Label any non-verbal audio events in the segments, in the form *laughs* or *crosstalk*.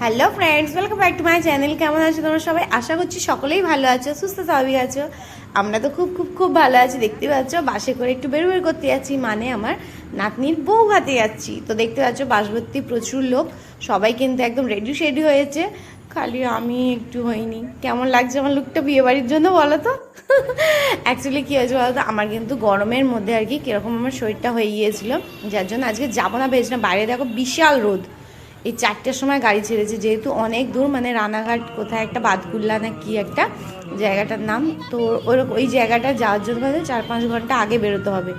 Hello friends welcome back to my channel কেমন আছো তোমরা সবাই? আশা করছি সকলেই ভালো আছো, সুস্থ, স্বাভাবিক আছো। আমরা তো খুব খুব খুব ভালো আছি, দেখতে পাচ্ছ। বাসে করে একটু বের বের করতে যাচ্ছি মানে আমার নাতনির বউ ভাতে যাচ্ছি। তো দেখতে পাচ্ছ, বাসভর্তি প্রচুর লোক। সবাই কিন্তু একদম রেডি শেডি হয়েছে। খালি আমি একটু হইনি। কেমন লাগছে আমার লুকটা বিয়ে বাড়ির জন্য, বলো তো? অ্যাকচুয়ালি কী হয়েছে বলো তো? আমার কিন্তু গরমের মধ্যে আর কি কীরকম আমার শরীরটা হয়ে গিয়েছিল। যার জন্য আজকে যাব না, ভেবেছিলাম বাইরে দেখো বিশাল রোদ। এই চারটের সময় গাড়ি ছেড়েছে, যেহেতু অনেক দূর মানে রানাঘাট কোথায় একটা বাদকুল্লা না কি একটা জায়গাটার নাম, তো ওই জায়গাটা যাওয়ার জন্য চার পাঁচ ঘণ্টা আগে বেরোতে হবে।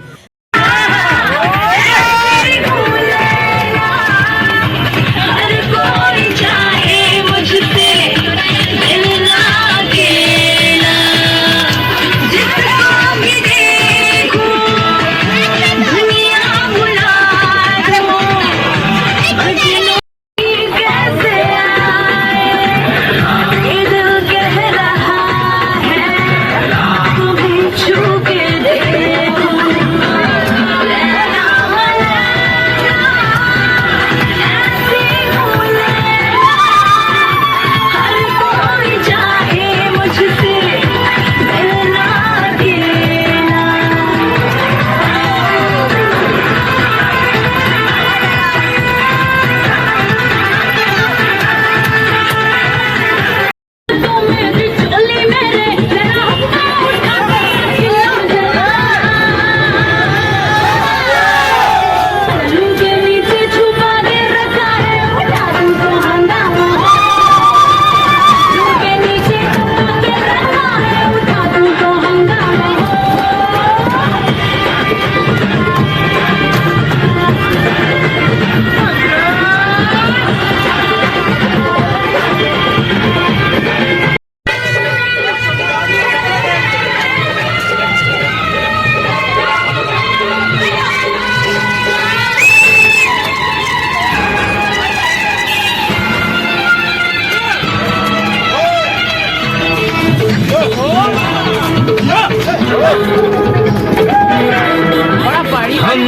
हम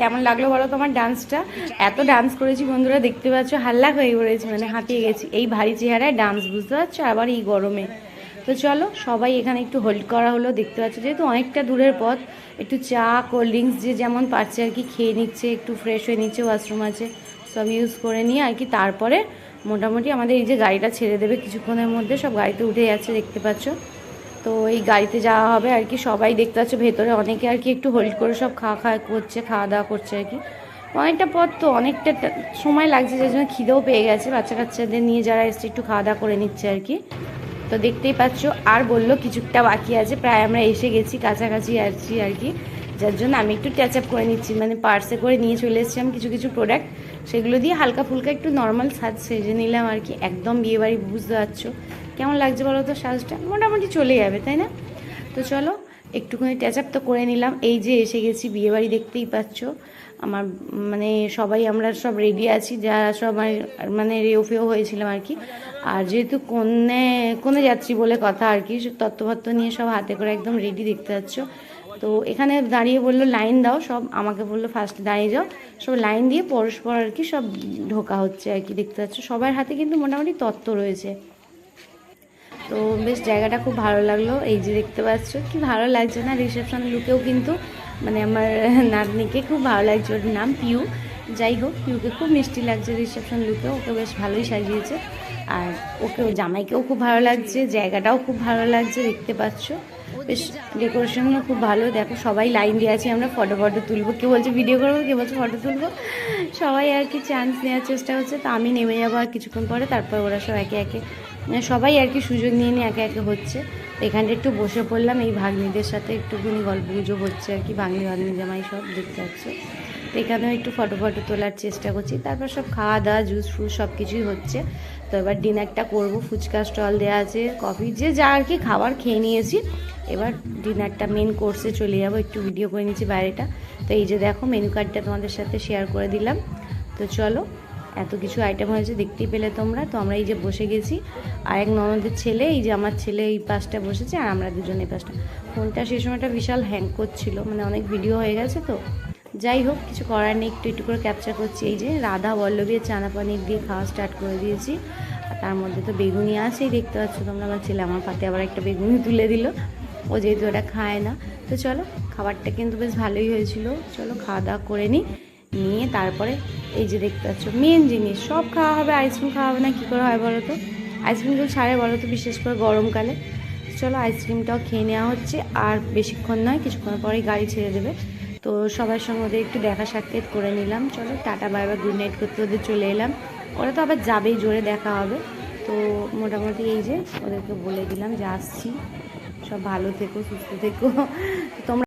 কেমন লাগল বলো তোমার ডান্সটা এত ডান্স করেছি বন্ধুরা, দেখতে পাচ্ছ, হাল্লা হয়ে পড়েছি মানে হাঁপিয়ে গেছি। এই ভারী চেহারায় ডান্স বুঝতে পারছ? আবার এই গরমে। তো চলো, সবাই এখানে একটু হোল্ড করা হলো, দেখতে পাচ্ছ, যেহেতু অনেকটা দূরের পথ, একটু চা কোল্ড ড্রিঙ্কস যে যেমন পারছে আর কি, খেয়ে নিচ্ছে, একটু ফ্রেশ হয়ে নিচ্ছে ওয়াশরুম আছে, সব ইউজ করে নিয়ে আর কি, তারপরে মোটামুটি আমাদের এই যে গাড়িটা ছেড়ে দেবে কিছুক্ষণের মধ্যে, সব গাড়িতে উঠে যাচ্ছে, দেখতে পাচ্ছ। তো এই গাড়িতে যাওয়া হবে আর কি। সবাই দেখতে পাচ্ছ ভেতরে অনেকে আর কি একটু হোল্ড করে সব খাওয়া খাওয়া করছে, খাওয়া দাওয়া করছে আর কি। অনেকটা পথ তো, অনেকটা সময় লাগছে, যার জন্য খিদেও পেয়ে গেছে। বাচ্চা কাচ্চাদের নিয়ে যারা এসছে একটু খাওয়া দাওয়া করে নিচ্ছে আর কি। তো দেখতেই পাচ্ছ, আর বলল কিছুটা বাকি আছে। প্রায় আমরা এসে গেছি, কাছাকাছি আছি আর কি। যার জন্য আমি একটু ট্যাচ আপ করে নিচ্ছি মানে পার্সে করে নিয়ে চলে এসেছিলাম কিছু কিছু প্রোডাক্ট সেগুলো দিয়ে হালকা ফুলকা একটু নর্মাল সাজ সেজে নিলাম আর কি। একদম বিয়েবাড়ি, বুঝতে পারছ। কেমন লাগছে বলো তো? সাজটা মোটামুটি চলে যাবে, তাই না? তো চলো, একটুখানি ট্যাচ আপ তো করে নিলাম। এই যে এসে গেছি, বিয়েবাড়ি দেখতেই পাচ্ছ। আমার মানে সবাই, আমরা সব রেডি আছি যারা সবাই মানে রেও ফেও হয়েছিলাম আর কি। আর যেহেতু কন্যে কনে যাত্রী বলে কথা আর কি তত্ত্বভত্ত নিয়ে সব হাতে করে একদম রেডি দেখতে পাচ্ছ। তো এখানে দাঁড়িয়ে বলল লাইন দাও, সব আমাকে বলল ফার্স্ট দাঁড়িয়ে যাও। সব লাইন দিয়ে পরস্পর আর কি সব ঢোকা হচ্ছে আর কি, দেখতে পাচ্ছ। সবার হাতে কিন্তু মোটামুটি তত্ত্ব রয়েছে। তো বেশ জায়গাটা খুব ভালো লাগল। এই যে দেখতে পাচ্ছ, কি ভালো লাগছে না রিসেপশন লুকেও কিন্তু মানে আমার *laughs* নাতনিকে খুব ভালো লাগছে, ওর নাম পিউ। যাই হোক, পিউকে খুব মিষ্টি লাগছে রিসেপশন লুকেও ওকে বেশ ভালোই সাজিয়েছে। আর ওকে জামাইকেও খুব ভালো লাগছে, জায়গাটাও খুব ভালো লাগছে, দেখতে পাচ্ছ। বেশ ডেকোরেশনও খুব ভালো। দেখো, সবাই লাইন দিয়ে আছি, আমরা ফটো ফটো তুলবো। কেউ বলছে ভিডিও করব কেউ বলছে ফটো তুলবো? সবাই আর কি চান্স নেওয়ার চেষ্টা হচ্ছে। তো আমি নেমে যাব আর কিছুক্ষণ পরে, তারপর ওরা সব একে একে মানে সবাই আর কি সুযোগ নিয়ে নিয়ে একে একে হচ্ছে। এখানটা একটু বসে পড়লাম, এই ভাগ্নিদের সাথে একটুখানি গল্প গুজব হচ্ছে আর কি, ভাগ্নি ভাগ্নি, জামাই সব দেখতে পাচ্ছে। তো এখানেও একটু ফটো ফটো তোলার চেষ্টা করছি। তারপর সব খাওয়া দাওয়া জুস ফুস সব কিছুই হচ্ছে। তো এবার ডিনারটা করব, ফুচকা স্টল দেওয়া আছে কফি যে যা আর কি খাবার খেয়ে নিয়েছি। এবার ডিনারটা মেন কোর্সে চলে যাব, একটু ভিডিও করে নিয়েছি বাইরেটা। তো এই যে দেখো মেনু কার্ডটা তোমাদের সাথে শেয়ার করে দিলাম। তো চলো, এত কিছু আইটেম হয়েছে, দেখতেই পেলে তোমরা। তো আমরা এই যে বসে গেছি, আর এক ননদের ছেলে, এই যে আমার ছেলে এই পাশটা বসেছে, আর আমরা দুজন এই পাশটা। ফোনটা সেই সময়টা বিশাল হ্যাং করছিল মানে অনেক ভিডিও হয়ে গেছে তো। যাই হোক, কিছু করার নেই, একটু একটু করে ক্যাপচার করছি। এই যে রাধা বল্লভীর চানা পানির দিয়ে খাওয়া স্টার্ট করে দিয়েছি। আর তার মধ্যে তো বেগুনি আছেই দেখতে পাচ্ছ তোমরা আমার ছেলে আমার পাতে আবার একটা বেগুনি তুলে দিল। ও যেহেতু ওটা খায় না। তো চলো, খাবারটা কিন্তু বেশ ভালোই হয়েছিল। চলো খাওয়া দাওয়া করে নিই নিয়ে তারপরে এই যে দেখতে পাচ্ছ মেন জিনিস, সব খাওয়া হবে আইসক্রিম খাওয়া হবে না, কী করে হয় বলো তো? আইসক্রিমগুলো ছাড়ে বলো তো, বিশেষ করে গরমকালে। চলো আইসক্রিমটাও খেয়ে নেওয়া হচ্ছে, আর বেশিক্ষণ নয়, কিছুক্ষণ পরেই গাড়ি ছেড়ে দেবে। তো সবার সঙ্গে ওদের একটু দেখা সাক্ষাৎ করে নিলাম। চলো, টাটা, বাই বা গুড নাইট করতে ওদের চলে এলাম। ওরা তো আবার যাবেই, জোরে দেখা হবে। তো মোটামুটি এই যে ওদেরকে বলে দিলাম যে আসছি। সব ভালো থেকো, সুস্থ থেকো। তোমরা